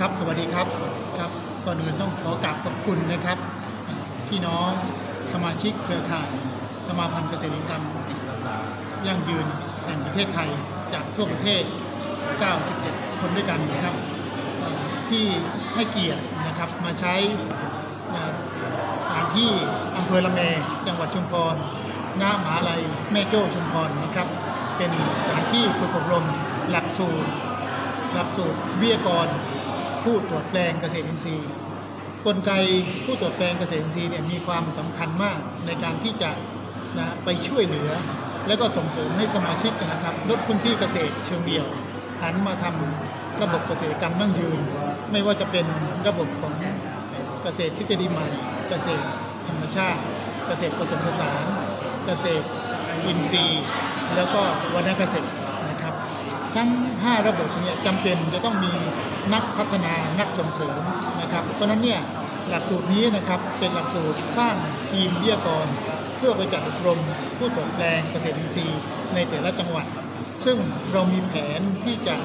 ครับสวัสดีครับครับก่อนอื่นต้องขอกราบขอบคุณนะครับพี่น้องสมาชิกเครือข่ายสมาพันธ์เกษตรกรรมยั่งยืนแห่งประเทศไทยจากทั่วประเทศ 97 คนด้วยกันนะครับที่ให้เกียรตินะครับมาใช้อ่าสถานที่อำเภอละแมจังหวัดชุมพรหน้ามหาลัยแม่โจ้ชุมพรนะครับ เป็นสถานที่ฝึกอบรมหลักสูตรหลักสูตรวิทยากร ผู้ตรวจแปลงเกษตรอินทรีย์ กลไกผู้ตรวจแปลงเกษตรอินทรีย์เนี่ยมีความสำคัญมากในการที่จะนะไปช่วยเหลือ และก็ส่งเสริมให้สมาชิกนะครับลดพื้นที่เกษตรเชิงเดี่ยวหันมาทำระบบเกษตรกรรมยั่งยืน ไม่ว่าจะเป็นระบบของเกษตรทฤษฎีใหม่เกษตรธรรมชาติ เกษตรผสมผสาน เกษตรอินทรีย์ แล้วก็วรรณเกษตร ทั้ง 5 ระบบเนี่ยจำเป็นจะต้องมีนักพัฒนานักส่งเสริมนะครับ เพราะนั้นเนี่ยหลักสูตรนี้นะครับเป็นหลักสูตรสร้างทีมวิทยากร เพื่อไปจัดอบรมผู้ตรวจแปลงเกษตรอินทรีย์ในแต่ละจังหวัด ซึ่งเรามีแผนที่จะ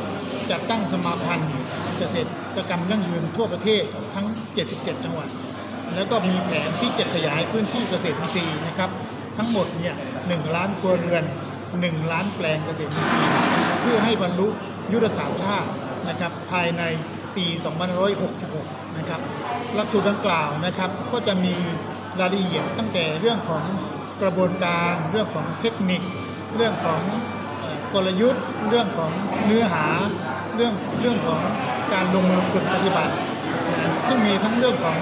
จัดตั้งสมาพันธ์เกษตรกรรมยั่งยืนทั่วประเทศทั้ง 77 จังหวัด แล้วก็มีแผนที่จะขยายพื้นที่เกษตรอินทรีย์นะครับ ทั้งหมดเนี่ยหล้านครัวเรือน 1 ล้านแปลงเกษตรอินทรีย์เพื่อให้บรรลุยุทธศาสตร์ชาตินะครับภายในปี 2566 นะครับหลักสูตรดังกล่าวนะครับก็จะมีรายละเอียดตั้งแต่เรื่องของกระบวนการเรื่องของเทคนิค เรื่องของกลยุทธ์ เรื่องของเนื้อหา เรื่องเรื่องของการลงมือฝึกปฏิบัติ ซึ่งมีทั้งเรื่องของ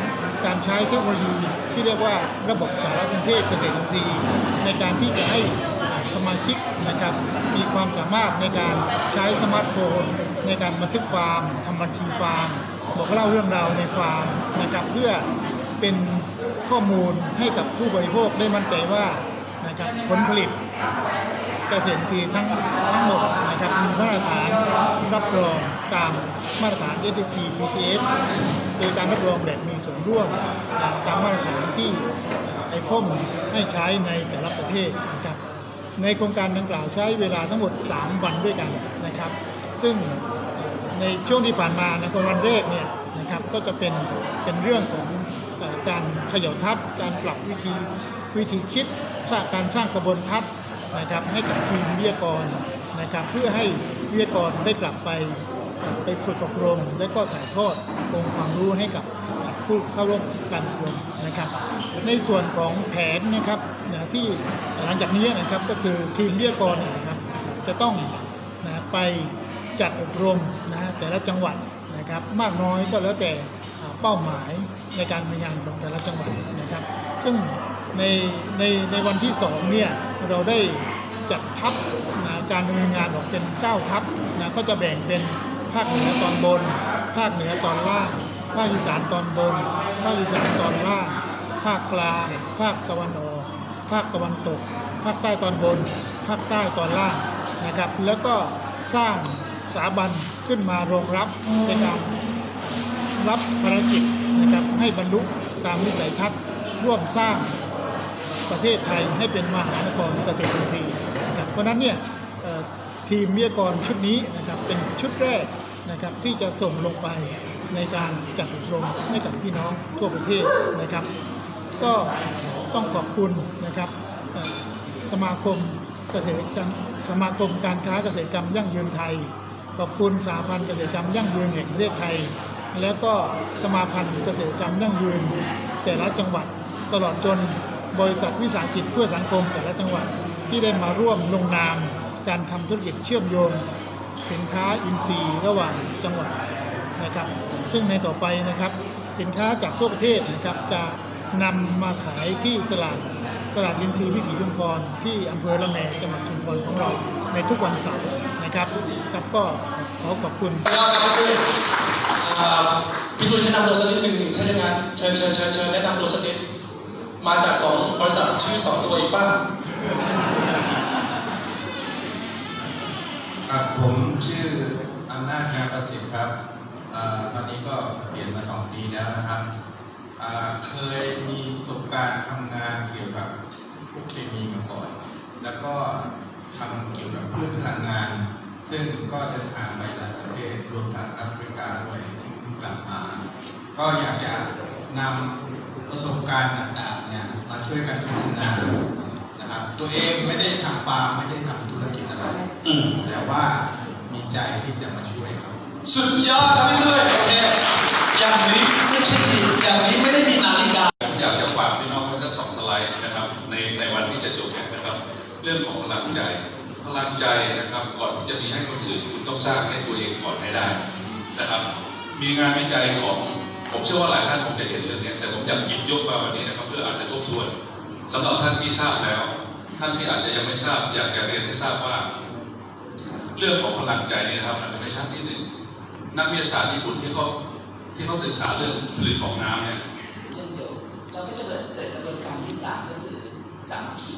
การใช้เทคโนโลยีที่เรียกว่าระบบสารสนเทศเกษตรอินทรีย์ในการที่จะให้ สมาชิกนะครับมีความสามารถในการใช้สมาร์ทโฟน ในการบันทึกฟาร์มทำบัญชีฟาร์มบอกเล่าเรื่องราวในฟาร์มนะครับเพื่อเป็นข้อมูลให้กับผู้บริโภคได้มั่นใจว่านะครับผลผลิตเกษตรซีทั้งทั้งหมดนะครับมีมาตรฐานรับรองตามมาตรฐาน SDG PTS โดยการรับรองแบบมีส่วนร่วมตามมาตรฐานที่ไอคอมให้ใช้ในแต่ละประเทศนะครับ ในโครงการดังกล่าวใช้เวลาทั้งหมด 3 วันด้วยกันนะครับ ซึ่งในช่วงที่ผ่านมาในวันแรกเนี่ยนะครับก็จะเป็นเป็นเรื่องของอการเขย่าทัศน์การปรับวิธีวิธีคิดสร้างการสร้างกระบวนทัศน์นะครับให้กับทีมวิทยากรนะครับ เพื่อให้วิทยากรได้กลับไปไปฝึกอบรม และก็ถ่ายทอดองค์ความรู้ให้กับผู้เข้าร่วมการอบรมนะครับ ในส่วนของแผนนะครับ ที่หลังจากนี้นะครับก็คือทีมวิทยากรเนี่ยนะครับจะต้องนะไปจัดอบรมนะฮะแต่ละจังหวัดนะครับมากน้อยก็แล้วแต่เป้าหมายในการทำงานของแต่ละจังหวัดนะครับ ซึ่งในในในวันที่สองเนี่ยเราได้จัดทัพนะการดำเนินงานออกเป็นเก้าทัพนะก็จะแบ่งเป็นภาคเหนือตอนบน ภาคเหนือตอนล่างภาคอีสานตอนบน ภาคอีสานตอนล่าง ภาคกลาง ภาคตะวันออก ภาคตะวันตก ภาคใต้ตอนบน ภาคใต้ตอนล่างนะครับ แล้วก็สร้างสถาบันขึ้นมารองรับในการรับภารกิจนะครับให้บรรลุตามวิสัยทัศน์ร่วมสร้างประเทศไทยให้เป็นมหานครเกษตรอินทรีย์นะครับเพราะนั้นเนี่ยทีมวิทยากรชุดนี้นะครับเป็นชุดแรกนะครับที่จะส่งลงไปในการจัดอบรมให้กับพี่น้องทั่วประเทศนะครับ ก็ ต้องขอบคุณนะครับสมาคมเกษตรกรรมสมาคมการค้าเกษตรกรรมยั่งยืนไทย ขอบคุณสาพันธ์เกษตรกรรมยั่งยืนแห่งประเทศไทย แล้วก็สมาพันธ์เกษตรกรรมยั่งยืน แต่ละจังหวัดตลอดจนบริษัทวิสาหกิจเพื่อสังคมแต่ละจังหวัดที่ได้มาร่วมลงนามการทำธุรกิจเชื่อมโยง สินค้าอินทรีย์ระหว่างจังหวัดนะครับ ซึ่งในต่อไปนะครับ สินค้าจากทั่วประเทศนะครับจะ นำมาขายที่ตลาดตลาดอินทรีย์วิถีชุมพรที่อำเภอละแมจังหวัดชุมพรของเราในทุกวันเสาร์นะครับครับก็ขอขอบคุณแล้วนะครับพี่อ่าพี่ตุ้ยแนะนำตัวสักนิดหนึ่งนี่ถ้าอย่างนั้นเชิญเชิญเชิญเชิญแนะนำตัวสักนิดมาจากสองบริษัทชื่อสองตัวอีกป้าครับผมชื่ออำนาจงานประสิทธิ์ครับอ่าตอนนี้ก็เกษียณมาสองปีแล้วนะครับอ่า เคยมีประสบการณ์ทำงานเกี่ยวกับพวกเคมีมาก่อน แล้วก็ทำเกี่ยวกับพืชพลังงาน ซึ่งก็เดินทางไปหลายประเทศรวมทั้งแอฟริกาด้วยหก็อยากจะนำประสบการณ์ต่างๆเนี่ยมาช่วยกันพัฒนานะครับ ตัวเองไม่ได้ทำฟาร์มไม่ได้ทำธุรกิจอะไรอืมแต่ว่ามีใจที่จะมาช่วยครับ สุดยอดครับพี่ด้วยโอเค อย่างนี้ไม่ใช่ผิดอย่างนี้ไม่ได้มีนาฬิกาผมอยากจะฝากพี่น้องไว้สักสองสไลด์นะครับ ในในวันที่จะจบเนี่ยนะครับ เรื่องของพลังใจ พลังใจนะครับ ก่อนที่จะมีให้คนอื่นคุณต้องสร้างให้ตัวเองก่อนให้ได้นะครับ มีงานวิจัยของผมเชื่อว่าหลายท่านคงจะเห็นเรื่องนี้แต่ผมอยากหยิบยกมาวันนี้นะครับเพื่ออาจจะทบทวนสำหรับท่านที่ทราบแล้ว ท่านที่อาจจะยังไม่ทราบอยากจะเรียนให้ทราบว่า เรื่องของพลังใจเนี่ยนะครับอาจจะไม่ชัดนิดหนึ่งนักวิทยาศาสตร์ญี่ปุ่นที่เขา ที่เขาศึกษาเรื่องผลิตของน้ำเนี่ยเช่นเดียวเราก็จะเกิดเกิดกระบวนการที่สามก็คือสามัคคี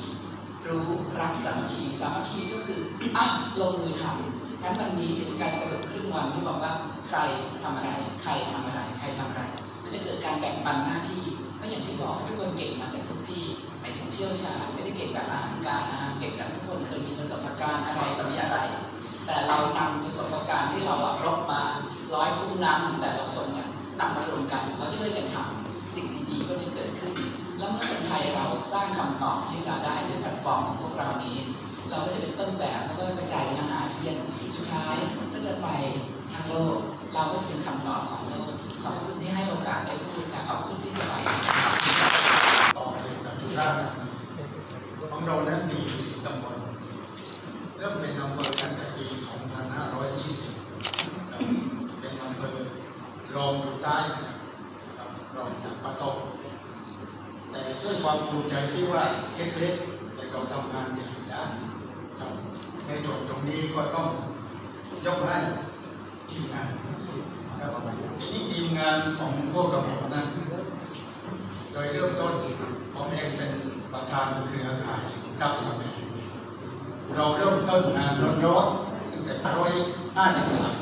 รู้รักสามัคคีสามัคคีก็คืออะลงมือทำงั้นวันนี้เป็นการสรุปครึ่งวันที่บอกว่าใครทำอะไร ใครทำอะไร ใครทำอะไร มันจะเกิดการแบ่งปันหน้าที่ก็อย่างที่บอกทุกคนเก่งมาจากทุกที่หมายถึงเชี่ยวชาญไม่ได้เก่งแบบอาหารการอาหารเก่งแบบทุกคนเคยมีประสบการณ์อะไรต่อมีอะไร แต่เรานำประสบการณ์ที่เราอะรบมาร้อยคุ้มน้ำแต่ละคน นี่ยนำมารวมกันแล้วช่วยกันทำสิ่งดีๆก็จะเกิดขึ้น แล้วเมื่อคนไทยเราสร้างคำตอบให้เราได้ด้วยแพลตฟอร์มของพวกเรานี้ เราก็จะเป็นต้นแบบแล้วก็กระจายไปทางอาเซียนสุดท้ายก็จะไปทางโลกเราก็จะเป็นคำตอบของโลกขอบคุณที่ให้โอกาสได้พูดค่ะขอบคุณที่สบาย ต่อเกี่ยวกับจุฬาธานีของเรานั้นมีอยู่ที่ตำบลเริ่มเป็นอำเภอกันแต่ปี 2520ครับเป็นอำเภอ รองอยู่ใต้นะครับรองจากปะตกแต่ด้วยความภูมิใจที่ว่าเล็กๆแต่เราทำงานใหญ่ได้ครับในส่วนตรงนี้ก็ต้องยกให้ทีมงานครับทีนี้ทีมงานของพวกกระบอกนั้นโดยเริ่มต้นผมเองเป็นประธานเครือข่ายรับกาแฟเราเริ่มต้นงานร้อนๆตั้งแต่ร้อยห้าสิบสาม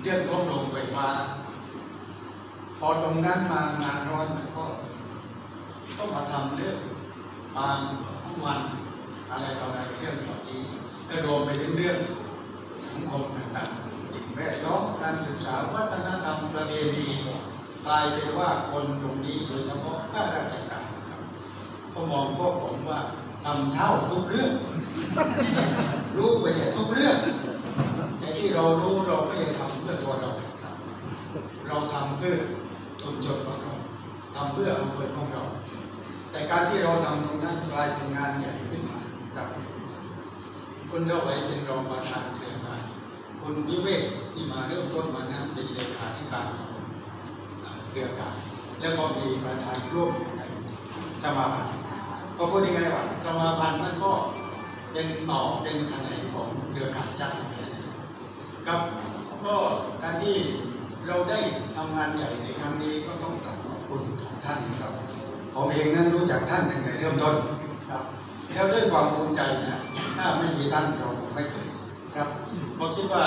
เรื่องรวมลงไฟฟ้า พอตรงนั้นมางานร้อนมันก็ต้องมาทำเรื่องบางทุกวันอะไรต่ออะไรเรื่องเหล่านี้ก็รวมไปถึงเรื่องสังคมต่างๆสิ่งแวดล้อมการศึกษาวัฒนธรรมประเพณีกลายเป็นว่าคนตรงนี้โดยเฉพาะข้าราชการนะครับก็มองพวกผมว่าทำเท่าทุกเรื่อง รู้ไปแต่ทุกเรื่องแต่ที่เรารู้เราไม่ได้ทำเพื่อตัวเราครับ เราทำเพื่อชุมชนของเราทำเพื่ออำเภอของเรา แต่การที่เราทำตรงนั้นกลายเป็นงานใหญ่ขึ้นมาครับคุณเล่าไว้เป็นรองประธานเครือข่ายคุณวิเวกที่มาเริ่มต้นมานั้นเป็นเลขาธิการของเครือข่ายแล้วก็มีประธานร่วมในสมาพันธ์ก็พูดยังไงว่าสมาพันธ์นั่นก็เป็นหน่อเป็นแขนงของเครือข่ายจักรวาลครับ ก็การที่ เราได้ทำงานใหญ่ในครั้งนี้ก็ต้องกราบขอบคุณท่านครับผมเองนั้นรู้จักท่านตั้งแต่เริ่มต้นครับแล้วด้วยความภูมิใจนะถ้าไม่มีท่านเราคงไม่เกิดครับผมคิดว่า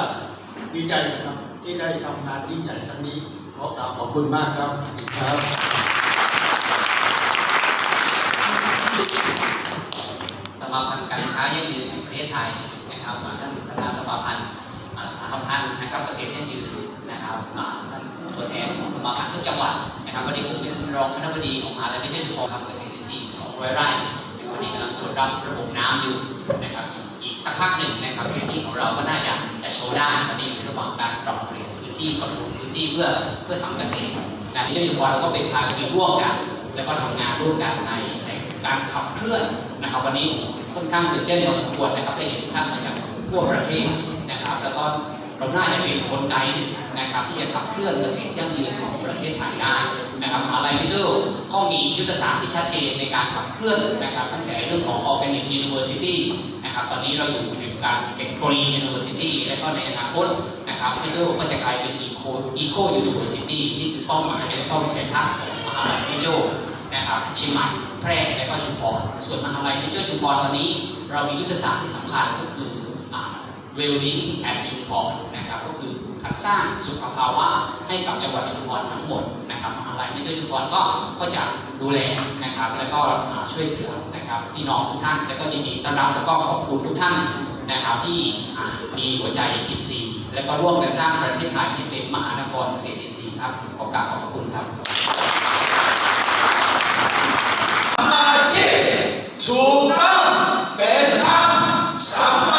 ดีใจนะครับที่ได้ทำงานที่งใหญ่ครั้งนี้ขอกราบขอบคุณมากครับครับสมาพันธ์การค้ายั่งยืนแห่งประเทศไทยนะครับอ่าท่านประธานสมาพันธ์ สหพันธ์นะครับเกษตรยั่งยืนนะครับท่านตัวแทนของสมาพันธ์ทุกจังหวัดนะครับวันนี้ผมเป็นรองคณบดีของมหาลัยไม่ใช่ชุมพรทำเกษตรอินทรีย์200 ไร่นะครับวันนี้กำลังตรวจรับระบบน้ำอยู่นะครับอีกสักพักหนึ่งนะครับพื้นที่ของเราก็น่าจะจะโชว์ได้วันนี้อยู่ระหว่างการปรับเปลี่ยนพื้นที่ปรับปรุงพื้นที่เพื่อเพื่อทำเกษตรนะที่เจ้าชุมพรเราก็เป็นภาคีร่วมกัน แล้วก็ทำงานร่วมกันในในการขับเคลื่อนนะครับ วันนี้ค่อนข้างตื่นเต้นพอสมควรนะครับได้เห็นทุกท่านมาจากทั่วประเทศ นะครับ แล้วก็เราน่าจะเป็นคนไกนะครับ ที่จะขับเคลื่อนเกษตรยั่งยืนของประเทศไทยได้นะครับอะไรไม่เจอก็มียุทธศาสตร์ที่ชัดเจนในการขับเคลื่อนนะครับ ตั้งแต่เรื่องของ Organic University นะครับ ตอนนี้เราอยู่ในการเป็น Green University และก็ในอนาคตนะครับไม่เจอก็จะกลายเป็น Eco Eco University นี่คือเป้าหมายและก็วิสัยทัศน์ของมหาลัยไม่เจอนะครับเชียงใหม่แพร่และก็ชุมพรส่วนมหาลัยในเจ้าชุมพรตอนนี้ เรามียุทธศาสตร์ที่สำคัญก็คือ เวลนี้แอดชุมพรนะครับก็คือการสร้างสุขภาวะให้กับจังหวัดชุมพรทั้งหมดนะครับมหาลัยไม่ใช่ชุมพรก็ก็จะดูแลนะครับแล้วก็ช่วยเหลือนะครับพี่น้องทุกท่านแล้วก็ยินดีต้อนรับแล้วก็ขอบคุณทุกท่านนะครับที่มีหัวใจอินทีย์และก็ร่วมกันสร้างประเทศไทยให้เป็นมหานครเกษตรอินทีย์ครับขอกราบขอบคุณครับมาชีถูกต้องเป็นธรรมสัมมา